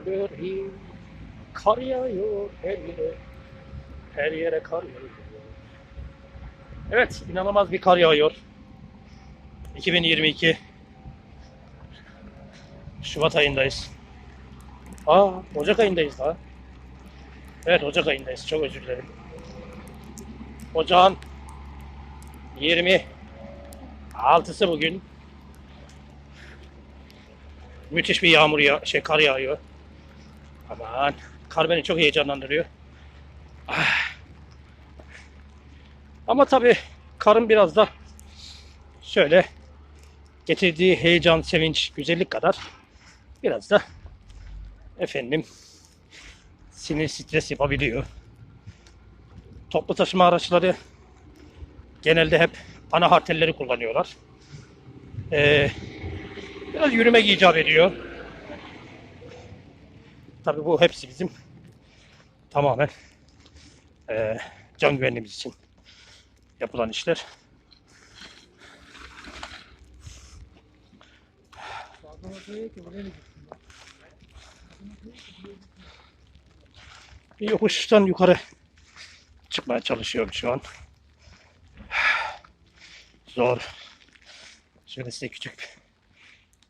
flori. Kar yağıyor her yere. Her yere kar yağıyor. Evet, inanılmaz bir kar yağıyor. 2022 Şubat ayındayız. Aa, Ocak ayındayız daha. Evet, Ocak ayındayız. Çok özür dilerim. Ocağın 26'sı bugün. Müthiş bir yağmur ya şey kar yağıyor. Aman kar beni çok heyecanlandırıyor. Ah. Ama tabii karın biraz da şöyle getirdiği heyecan, sevinç, güzellik kadar biraz da efendim sinir stres yapabiliyor. Toplu taşıma araçları genelde hep ana hartelleri kullanıyorlar. Ee, biraz yürümek icap ediyor. Tabii bu hepsi bizim tamamen ee, can güvenliğimiz için yapılan işler. Bir yokuştan yukarı çıkmaya çalışıyorum şu an. Zor. Şöyle size küçük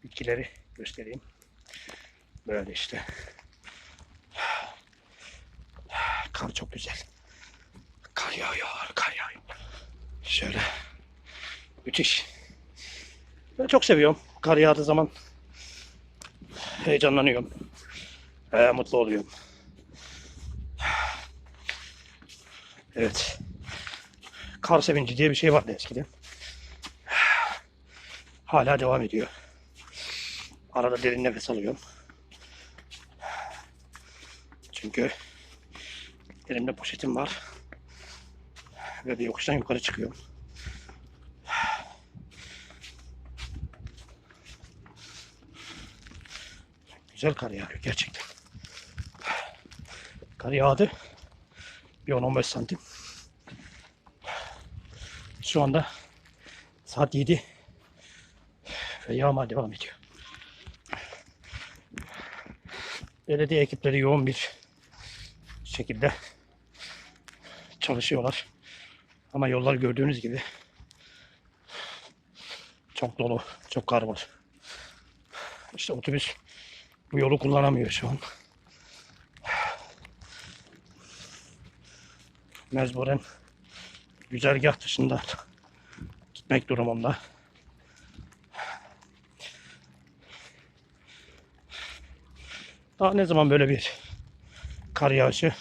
bitkileri göstereyim. Böyle işte. Kar çok güzel. Kar yağıyor, kar yağıyor. Şöyle. Müthiş. Ben çok seviyorum. Kar yağdığı zaman heyecanlanıyorum. Ee, mutlu oluyorum. Evet. Kar sevinci diye bir şey vardı eskiden. Hala devam ediyor. Arada derin nefes alıyorum. Çünkü elimde poşetim var. Ve bir yokuştan yukarı çıkıyorum. Güzel kar yağıyor gerçekten. Kar yağdı. Bir 10-15 santim. Şu anda saat 7 ve yağma devam ediyor. Belediye ekipleri yoğun bir şekilde çalışıyorlar. Ama yollar gördüğünüz gibi çok dolu, çok kar var. İşte otobüs bu yolu kullanamıyor şu an. Mecburen güzergah dışında gitmek durumunda. Daha ne zaman böyle bir kar yağışı